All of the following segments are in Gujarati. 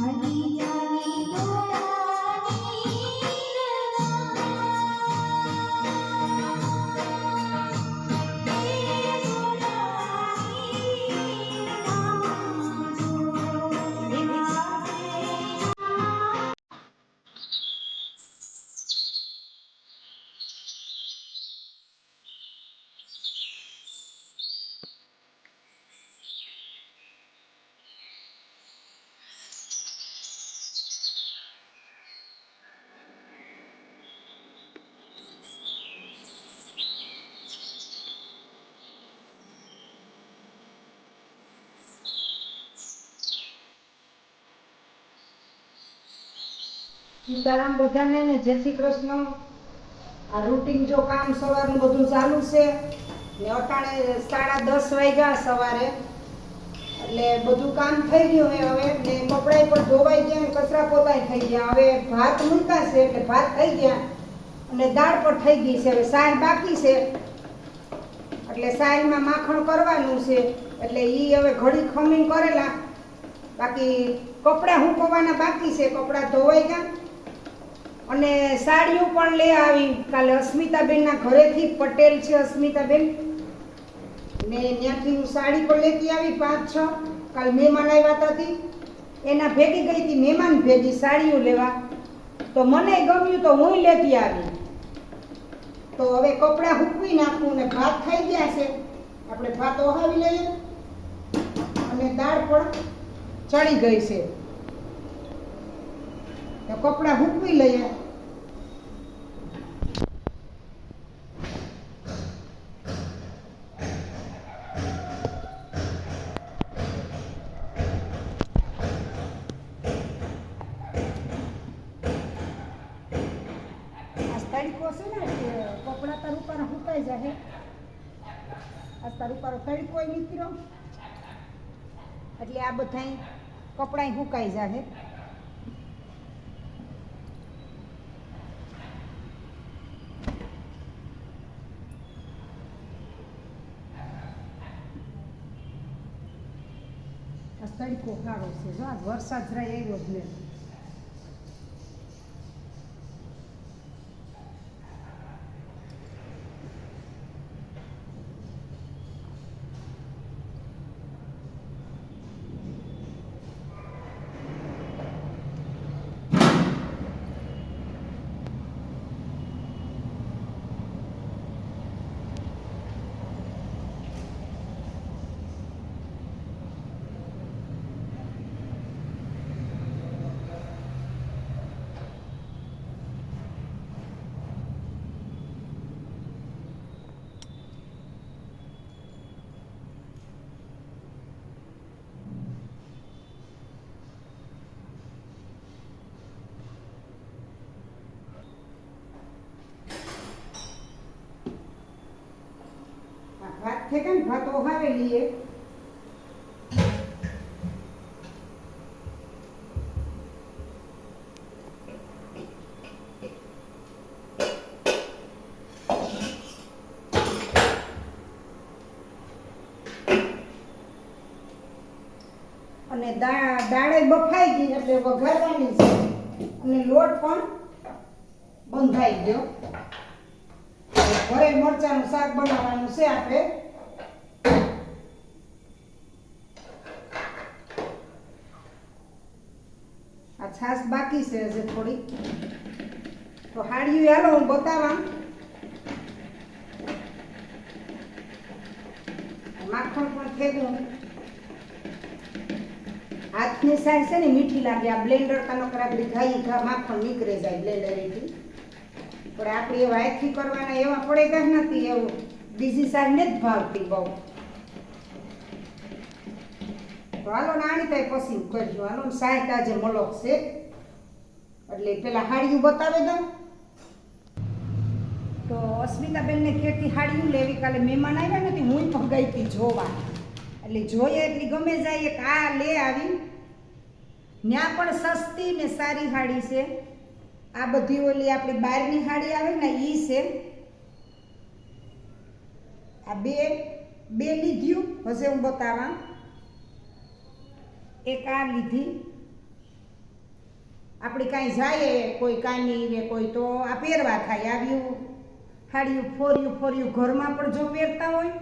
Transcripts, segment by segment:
Música સીતારામ બધાને ને જય શ્રી કૃષ્ણ. આ રૂટિન જો કામ સવારનું બધું ચાલુ છે ને અટાણે સાડા દસ વાગ્યા સવારે. એટલે બધું કામ થઈ ગયું હે હવે ને કપડાય પણ ધોવાઈ ગયા ને કચરા પોતાય થઈ ગયા. હવે ભાત મૂકાશે એટલે ભાત થઈ ગયા અને દાળ પણ થઈ ગઈ છે. હવે સાર બાકી છે. એટલે સારમાં માખણ કરવાનું છે. એટલે એ હવે ઘડી ખમીન કરેલા. બાકી કપડાં હુંકવાના બાકી છે. કપડાં ધોવાઈ ગયા. અને સાડીઓ પણ લઈ આવી. કાલે અસ્મિતાબેનના ઘરેથી પટેલ છે અસ્મિતાબેન. ને ત્યાંથી હું સાડી પણ લેતી આવી પાંચ છ. કાલ મહેમાન આવ્યા હતા એના ભેગી ગઈ હતી મહેમાન ભેગી સાડીઓ લેવા. તો મને ગમ્યું તો હું લેતી આવી. તો હવે કપડાં હૂકવી નાખું ને ભાત થઈ ગયા છે. આપણે ભાત ઓહાવી લઈએ. અને દાળ પણ ચડી ગઈ છે. તો કપડાં હૂકવી લઈએ. તડકો છે ને કપડાં તાર ઉપર સુકાઈ જાય આ તાર ઉપર તડકો નીકળ્યો. એટલે આ બધાય કપડાં હુકાઈ જાય આ તડકો સારો છે જો આજ વરસાદ જરાય એ જ આ ભાત લઈએ. અને દાળે બફાઈ ગઈ એટલે વઘારવાની છે. અને લોટ પણ બંધાઈ ગયો. ભરેલ મરચાનું શાક બનાવવાનું છે આપણે આ છાશ બાકી છે હજી થોડી. તો હાડિયું હાલો, હું બતાવા માખણ પણ ફેંકું હાથની સાઈઝ છે ને, મીઠી લાગે. આ બ્લેન્ડર કાનો ખરાબ ઘાઈ ઘા માખણ નીકળે જાય બ્લેન્ડરેથી. પણ આપણે એવા હાથથી કરવાના એવા પડેગા જ નથી. એવું બીજી સાઈડ જ ભાવતી બહુ. તો હાલો નાની થાય પછી કરજો હાલો સાહેબ આજે મલોક છે. એટલે પેલા હાડિયું બતાવે દઉં તો અસ્મિતાબેનને કહેતી હાડિયું લેવી કાલે મહેમાન આવ્યા નથી હું પણ ગઈ હતી જોવા. એટલે જોઈએ એટલી ગમે જાય એક આ લે આવી. ત્યાં પણ સસ્તી ને સારી હાડી છે. આ બધી ઓલી આપણી બહારની હાડી આવે ને એ છે. આ બે બે લીધ્યું. હશે હું બતાવા. એક આ લીધી. આપણે કાંઈ જાય કોઈ કાંઈ ને કોઈ તો આ પહેરવા થાય આવ્યું હાડિયું ફોર્યું ફોર્યું, ઘરમાં પણ જો પહેરતા હોય,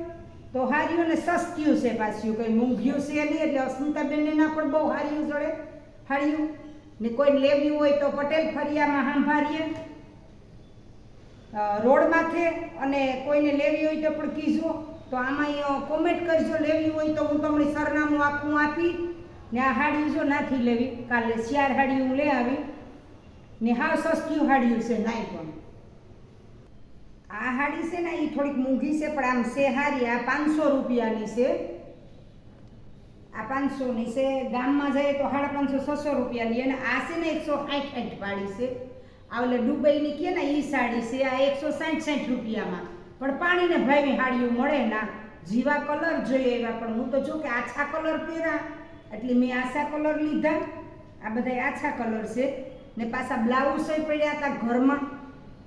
તો હાર્યું ને સસ્તું છે પાછું, કંઈ મૂંઘ્યું છે નહીં, એટલે અસ્મિતાબેનને ના પણ બહુ હાર્યું જોડે. હાડિયું ને કોઈ લેવી હોય તો પટેલ ફરિયામાં સાંભાળીએ રોડ માથે અને કોઈને લેવી હોય તો પણ કીજો. તો આમાં કોમેન્ટ કરજો, લેવી હોય તો હું તમને સરનામું આપું આપી ને આ હાડિયું જો નાથી લેવી, કાલે શિયાળ હાડી હું લઈ આવી, ને હાવ સસ્તી હાડિયું છે નાઈ પણ આ હાડી છે ને એ થોડીક મોંઘી છે, પણ આમ છે હારી, આ પાંચસો રૂપિયાની છે. આ પાંચસોની છે, ગામમાં જઈએ તો સાડા પાંચસો, છસો રૂપિયાની, અને આ છે ને એકસો સાઠ સાઠ વાળી છે. આ ઓલે દુબઈની કે ને એ સાડી છે, આ એકસો સાઠ સાઠ રૂપિયામાં. પણ પાણીને ભાઈ હાડીઓ મળે ના. જીવા કલર જોઈએ એવા, પણ હું તો જો કે આછા કલર પહેરા. એટલે મેં આછા કલર લીધા. આ બધા આછા કલર છે. ને પાછા બ્લાઉઝ પડ્યા હતા ઘરમાં.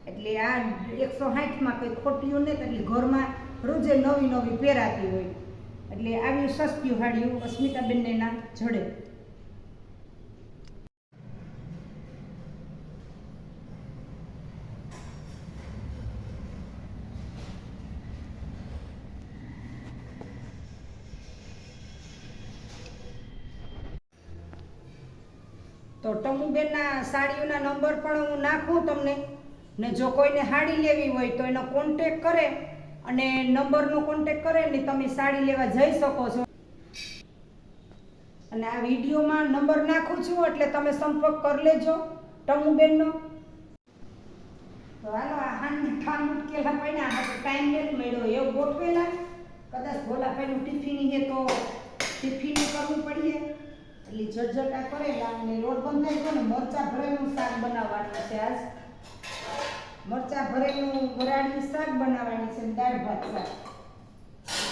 એટલે આ એકસો સાઠમાં કંઈ ખોટ્યું નહીં એટલે ઘરમાં રોજે નવી નવી પહેરાતી હોય. એટલે આવી સસ્તી હાડીઓ અસ્મિતાબેનને ના જડે. તો ટમુબેનના સાડીઓના નંબર પણ હું નાખું તમને. ને જો કોઈને સાડી લેવી હોય તો એનો કોન્ટેક કરે અને નંબરનો કોન્ટેક કરે ને તમે સાડી લેવા જઈ શકો છો. અને આ વિડીયોમાં નંબર નાખું છું એટલે તમે સંપર્ક કરી લેજો ટમુબેનનો. તો હાલો, આ હાંડ ઠામ ઉટકેલા પડ્યા. હા ટાઈમ નથી મળ્યો. એવું ગોઠવેલા. કદાચ ભોલાભાઈનું ટિફિન હે તો ટિફિન કરવું પડીએ. એટલે જજટા કરેલા અને લોટ બંધાઈ ગયો ને મરચા ભરેલું શાક બનાવવાનું છે આજ. મરચા ભરેલું વરાળનું શાક બનાવવાની છે દાળ ભાત શાક.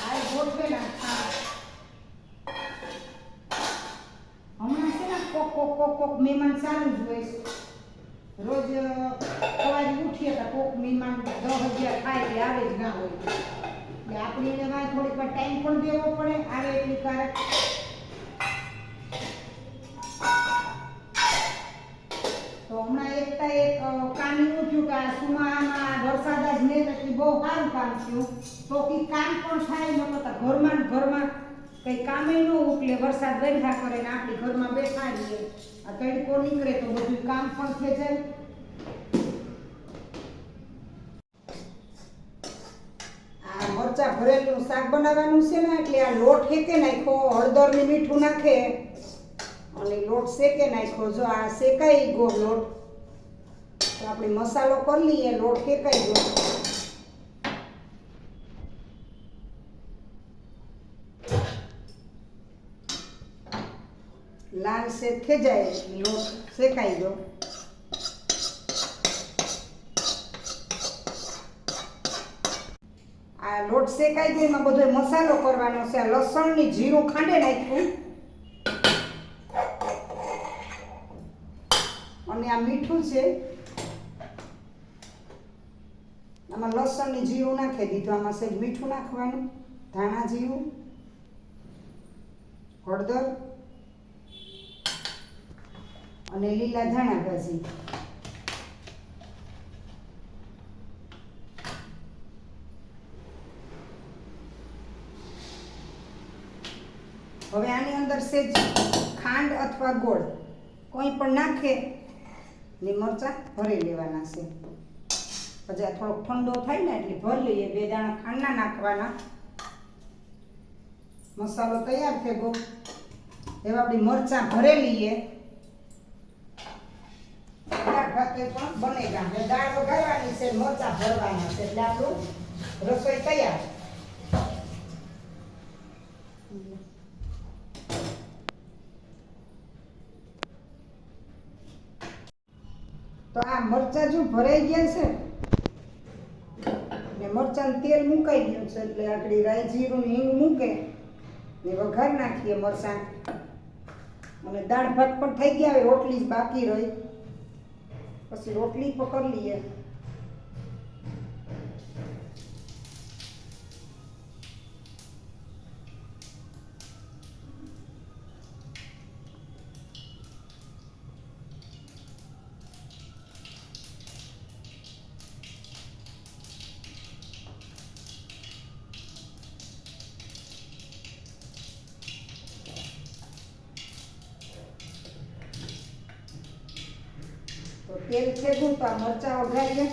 આ ગોઠવેલા હા હમણાં છે ને કોક કોક કોક કોક મહેમાન સારું જ હોય રોજ સવારે ઉઠીએ તો કોક મહેમાન દસ હજાર ખાય એટલે આવે જ ના હોય. એટલે આપણે એને થોડીક વાર ટાઈમ પણ દેવો પડે, આવે એટલી કારક તો હમણાં એકતા એક કામ એવું થયું કે આ સુમામાં વરસાદ જ નહીં એટલે બહુ સારું કામ થયું. તો કે કામ પણ થાય ન કરતા ઘરમાં ઘરમાં કંઈ કામે ન ઉકલે વરસાદ વરસા કરે ને આપણે ઘરમાં બેઠા રહીએ. આ તડકો નીકળે તો બધું કામ પણ થઈ જાય. મરચા ભરેલું શાક બનાવવાનું છે ને, એટલે આ લોટ હેકે નાખ્યો હળદર ને મીઠું નાખે. અને લોટ શેકે નાખ્યો. જો આ શેકાઈ ગયો લોટ, તો આપણે મસાલો કરી લઈએ, લોટ શેકાઈ ગયો. લાલ શેક ખેજાય લોટ શેકાઈ ગયો. આ લોટ શેકાઈ ગયો એમાં બધો મસાલો કરવાનો છે. આ લસણની જીરું ખાંડે નાખ્યું અને આ મીઠું છે. આમાં લસણ ને જીરું નાખી દીધું. આમાં સહેજ મીઠું નાખવાનું. ધાણા જીરું, હળદર અને લીલા ધાણા ભાજી હવે આની અંદર સેજ ખાંડ અથવા ગોળ કોઈ પણ નાખે ને મરચાં ભરી લેવાના છે. પછી થોડોક ઠંડો થાય ને એટલે ભરી લઈએ. બે દાણા ખાંડના નાખવાના. મસાલો તૈયાર થઈ ગયો. એવા આપણી મરચાં ભરી લઈએ. ભાત પણ બનેગા દાળ વઘારવાની છે, મરચાં ભરવાના છે. એટલે આપણું રસોઈ તૈયાર. તો આ મરચાં જો ભરાઈ ગયા છે? ને મરચાં તેલ મુકાઈ ગયું છે એટલે આપણી રાઈ જીરું હિંગ મૂકે ને વઘાર નાખીએ મરચાં. અને દાળ ભાત પણ થઈ ગયા, હવે રોટલી જ બાકી રહી. પછી રોટલી પકડી લઈએ. તેલ થેગું તો મરચાં વઘારીએ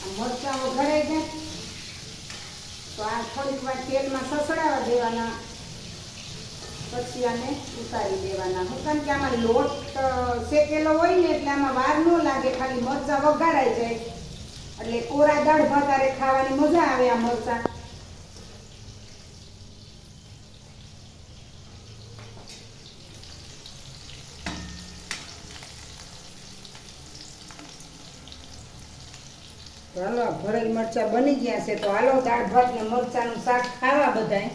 આ મરચાં વઘારાઈ જાય તો આ થોડીક વાર તેલમાં સસડાવા દેવાના. પછી આને ઉતારી દેવાના. હું કારણ કે આમાં લોટ શેકેલો હોય ને એટલે આમાં વાર ન લાગે, ખાલી મરચાં વઘારાઈ જાય. એટલે કોરા દાળ ભાત હારે ખાવાની મજા આવે આ મરચાં. હાલો ભરેલ મરચાં બની ગયા છે. તો હાલો, દાળ, ભાત ને મરચાંનું શાક ખાવા બધાય.